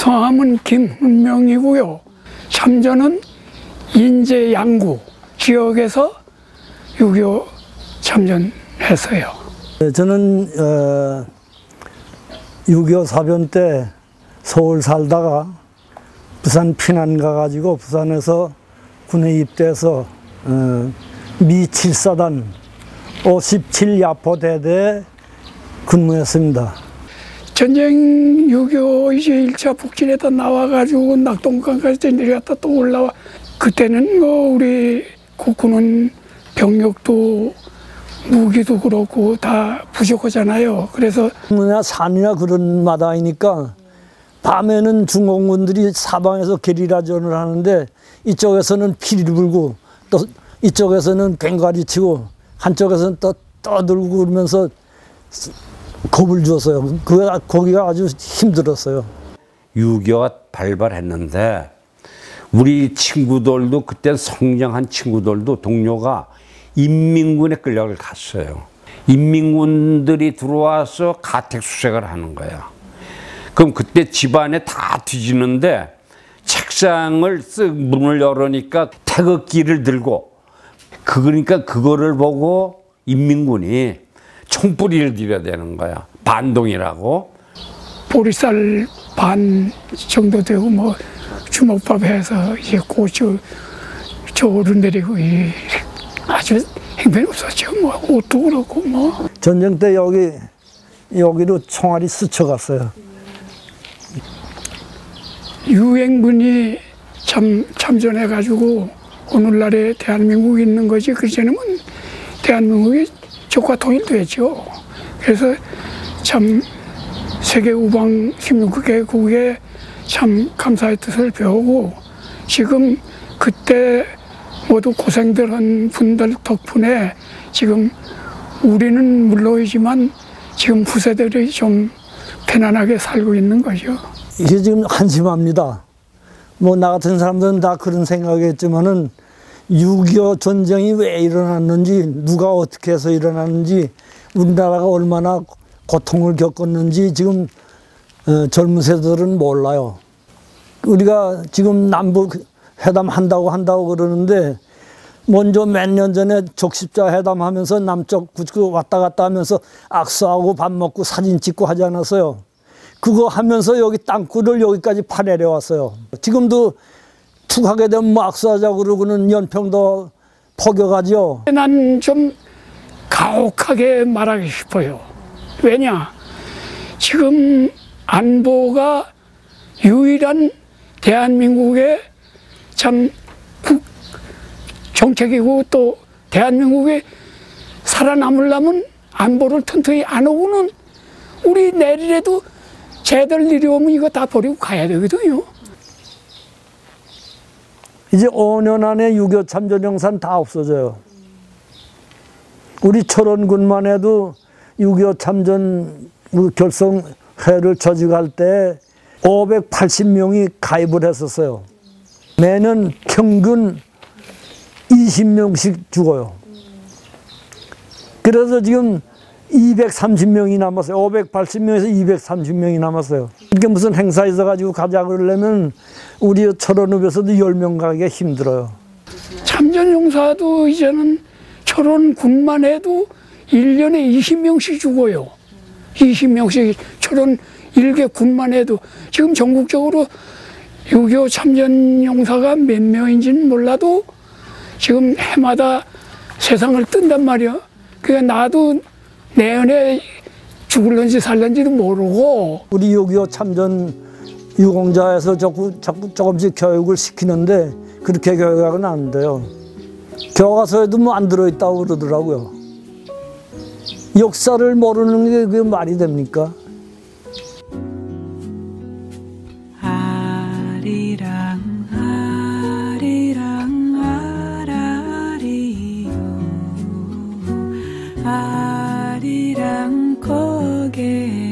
성함은 김훈명이고요. 참전은 인제 양구 지역에서 6.25 참전했어요. 네, 저는 어, 6.25 사변 때 서울 살다가 부산 피난 가가지고 부산에서 군에 입대해서 어, 미 7사단 57 야포대대에 근무했습니다. 전쟁 6.25 이제 1차 북진에다 나와가지고 낙동강까지 내려갔다 또 올라와 그때는 뭐 우리 국군은 병력도 무기도 그렇고 다 부족하잖아요. 그래서 뭐냐 산이나 그런 마당이니까 밤에는 중공군들이 사방에서 게리라전을 하는데 이쪽에서는 피리를 불고 또 이쪽에서는 괭과리 치고 한쪽에서는 또 떠들고 그러면서 겁을 주었어요. 그 거기가 아주 힘들었어요. 유교가 발발했는데 우리 친구들도 그때 성장한 친구들도 동료가 인민군에 끌려를 갔어요. 인민군들이 들어와서 가택 수색을 하는 거야. 그럼 그때 집안에 다 뒤지는데 책상을 쓱 문을 열으니까 태극기를 들고 그러니까 그거를 보고 인민군이 총뿌리를 들여야 되는 거야. 반동이라고. 보리쌀 반 정도 되고 뭐 주먹밥 해서 이제 고추 저으로 내리고 이 아주 행편없었죠. 뭐 옷도 그렇고 뭐 전쟁 때 여기 여기로 총알이 스쳐갔어요. 유행군이 참 참전해 가지고 오늘날에 대한민국이 있는 거지 그전에는 대한민국이 적과 통일됐죠. 그래서 참 세계 우방 16개국에 참 감사의 뜻을 배우고 지금 그때 모두 고생들 한 분들 덕분에 지금 우리는 물론이지만 지금 후세들이 좀 편안하게 살고 있는 거죠. 이게 지금 한심합니다. 뭐 나 같은 사람들은 다 그런 생각했지만은 6.25 전쟁이 왜 일어났는지 누가 어떻게 해서 일어났는지 우리나라가 얼마나 고통을 겪었는지 지금 어, 젊은 세대들은 몰라요. 우리가 지금 남북 회담 한다고 한다고 그러는데 먼저 몇 년 전에 적십자 회담 하면서 남쪽 구축 왔다 갔다 하면서 악수하고 밥 먹고 사진 찍고 하지 않았어요. 그거 하면서 여기 땅굴을 여기까지 파내려 왔어요. 지금도 툭하게 되면 뭐 악수하자고 그러고는 연평도 포격하죠. 난 좀 가혹하게 말하고 싶어요. 왜냐? 지금 안보가 유일한 대한민국의 참 국, 정책이고 또 대한민국에 살아남으려면 안보를 튼튼히 안 하고는 우리 내일에도 쟤들 내려오면 이거 다 버리고 가야 되거든요. 이제 5년 안에 6.25 참전 영산 다 없어져요. 우리 철원군만 해도 6.25 참전 결성회를 조직할 때 580명이 가입을 했었어요. 매년 평균 20명씩 죽어요. 그래서 지금 230명이 남았어요. 580명에서 230명이 남았어요. 이게 무슨 행사 있어가지고 가자 그러려면 우리 철원읍에서도 10명 가기가 힘들어요. 참전용사도 이제는 철원 군만 해도 1년에 20명씩 죽어요. 20명씩 철원 일개 군만 해도 지금 전국적으로 6.25 참전용사가 몇 명인지는 몰라도 지금 해마다 세상을 뜬단 말이야. 그러니까 나도 내년에 죽을런지 살는지도 모르고 우리 요기요 참전 유공자에서 자꾸, 자꾸 조금씩 교육을 시키는데 그렇게 교육하고는 안 돼요. 교과서에도 뭐 안 들어있다고 그러더라고요. 역사를 모르는 게 그게 말이 됩니까? 아리랑 아리랑 아라리요 아 아리랑 거기에